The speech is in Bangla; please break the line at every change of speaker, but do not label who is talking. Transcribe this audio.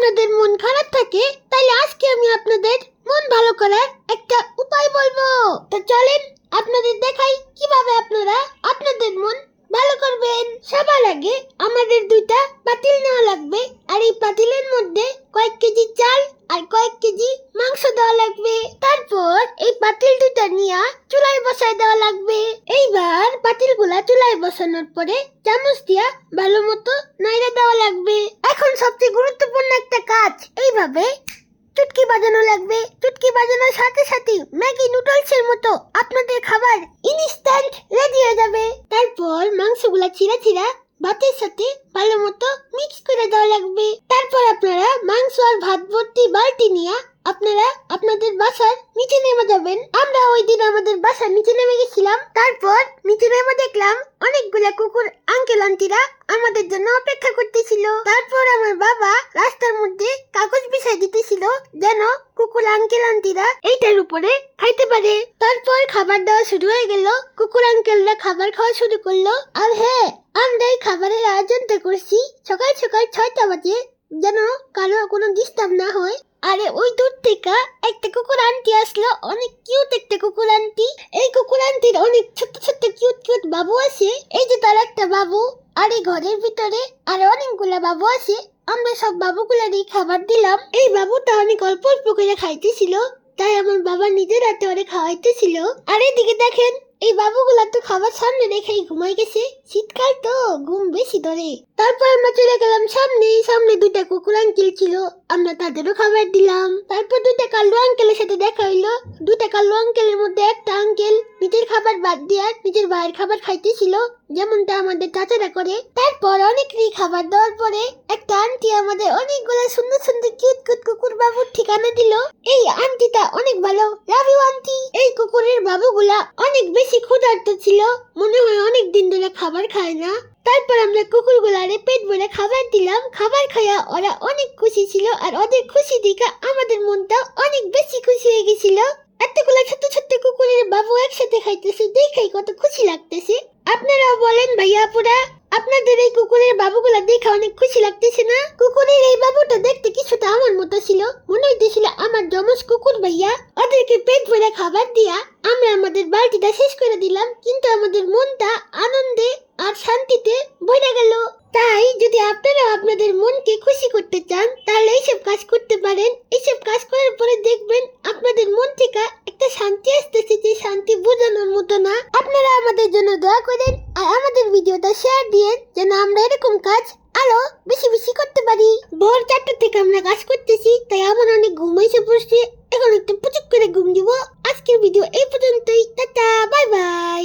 আপনাদের মন খারাপ থাকে তাহলে আজকে আমি আপনাদের মন ভালো করার একটা উপায় বলব। তো চলেন আপনাদের দেখাই কীভাবে আপনারা আপনাদের মন ভালো করবেন। সবার আগে আমাদের দুইটা পাতিল নেওয়া লাগবে, আর এই পাতিলের মধ্যে কয়েক কেজি চাল আর কয়েক কেজি মাংস দেওয়া লাগবে। তারপর এই পাতিল দুইটা নিয়ে চুলায় বসায় দেওয়া লাগবে। এইবার পাতিলগুলা চুলায় বসানোর পরে চামচ দিয়া ভালো মতো নাইড়া দেওয়া লাগবে। এখন সবচেয়ে কাজ এইভাবে চুটকি বাজানো লাগবে। চুটকি বাজানোর সাথে সাথে ম্যাগি নুডলসের মতো আপনাদের খাবার ইনস্ট্যান্ট রেডি হয়ে যাবে। তারপর মাংসগুলা চিরা চিরা ভাতের সাথে ভালো মতো মিক্স করে দেওয়া লাগবে। তারপর আপনারা মাংস আর ভাত ভর্তি বালতি নিয়ে আপনারা আপনাদের বাসার নিচে নেমে যাবেন। আমরা ওই দিন আমাদের বাসার নিচে নেমে গেছিলাম। তারপর নিচে নেমে দেখলাম অনেকগুলা কুকুর আঙ্কেল আন্টিরা আমাদের জন্য অপেক্ষা করতেছিল। তারপর আমার বাবা রাস্তার মধ্যে কাগজ বিছাই যেন কুকুর আঙ্কেল আন্টিরা এইটার উপরে খাইতে পারে। তারপর খাবার দেওয়া শুরু হয়ে গেল। কুকুর আঙ্কেলরা খাবার খাওয়া শুরু করল। আর হ্যাঁ আমরা এই খাবারের আয়োজনটা করছি। সকাল সকাল ছয়টা বাজে যেন কারও কোনো ডিস্টার্ব না হয়। আরে ওই দূর থেকে একটা কুকুর আন্টি আসলো। অনেক কিউট একটা কুকুর আন্টি। এই কুকুর আন্টির অনেক ছোট ছোট কিউট কিউট বাবু আছে। এই যে তার একটা বাবু। আর এই ঘরের ভিতরে আর অনেকগুলা বাবু আছে। আমরা সব বাবুগুলারই খাবার দিলাম। এই বাবুটা অনেক অল্প অল্প করে খাইতেছিল, তাই আমার বাবা নিজের হাতে অনেক খাওয়াইতেছিল। আর এদিকে দেখেন এই বাবুগুলা তো খাবার সামনে রেখেই ঘুমাই গেছে। শীতকাল তো, ঘুম বেশি ধরে। তারপর আমরা চলে গেলাম সামনে। সামনে দুইটা কুকুর আঙ্কেল ছিল। আমরা তাদেরও খাবার দিলাম। তারপর দুইটা কালো আঙ্কেলের সাথে দেখা হইল। দুইটা কালো আঙ্কেলের মধ্যে একটা আঙ্কেল নিজের খাবার বাদ দিয়ে নিজের ভাইয়ের খাবার খাইতেছিল, যেমনটা আমাদের চাচারা করে। তারপর অনেকেরই খাবার দেওয়ার পরে একটা আন্টি আমাদের অনেকগুলো সুন্দর সুন্দর কিউট কিউট কুকুর বাবুর ঠিকানা দিল। এই আন্টিটা অনেক ভালো। লাভ ইউ আন্টি এই কুকুরের বাবুগুলা অনেক বেশি ক্ষুধার্ত ছিল, মনে হয় অনেক দিন ধরে খাবার খায় না। তারপর আমরা কুকুরগুলারে পেট ভরে খাবার দিলাম। খাবার খাইয়া ওরা অনেক খুশি ছিল আর ওদের খুশি দেখে আমাদের মনটা অনেক বেশি খুশি হয়ে গেছিল। এতগুলা ছোট ছোট কুকুরের বাবু একসাথে খাইতেছে, দেখেই কত খুশি লাগতেছে। আপনারা বলেন ভাইয়া পুরা আপনাদের এই কুকুরের বাবুগুলা দেখে অনেক খুশি লাগতেছে না? কুকুরের এই বাবুটা দেখতে কিছুটা আমার মতো ছিল। মনে হইতেছিল আমার যমজ কুকুর ভাইয়া ওদেরকে পেট ভরে খাবার দিয়া আমরা আমাদের বালতিটা শেষ করে দিলাম। কিন্তু আমাদের মনটা আনন্দে আর শান্তিতে ভরে গেল। তাই যদি আপনারা আপনাদের মনকে খুশি করতে চান, তাহলে এইসব কাজ করতে পারেন। এইসব কাজ করার পরে দেখবেন আপনাদের মন থেকে একটা শান্তি আসতেছে যে শান্তি বোঝানোর মতো না। আপনারা আমাদের জন্য দোয়া করেন আর আমাদের ভিডিওটা শেয়ার দিয়েন যেন আমরা এরকম কাজ আরও বেশি বেশি করতে পারি। ভোর চারটা থেকে আমরা কাজ করতেছি, তাই আমার অনেক ঘুম এসে পড়ছে। এখন একটু পুচুক করে ঘুম দিব। আজকের ভিডিও এই পর্যন্তই। Tata, bye bye.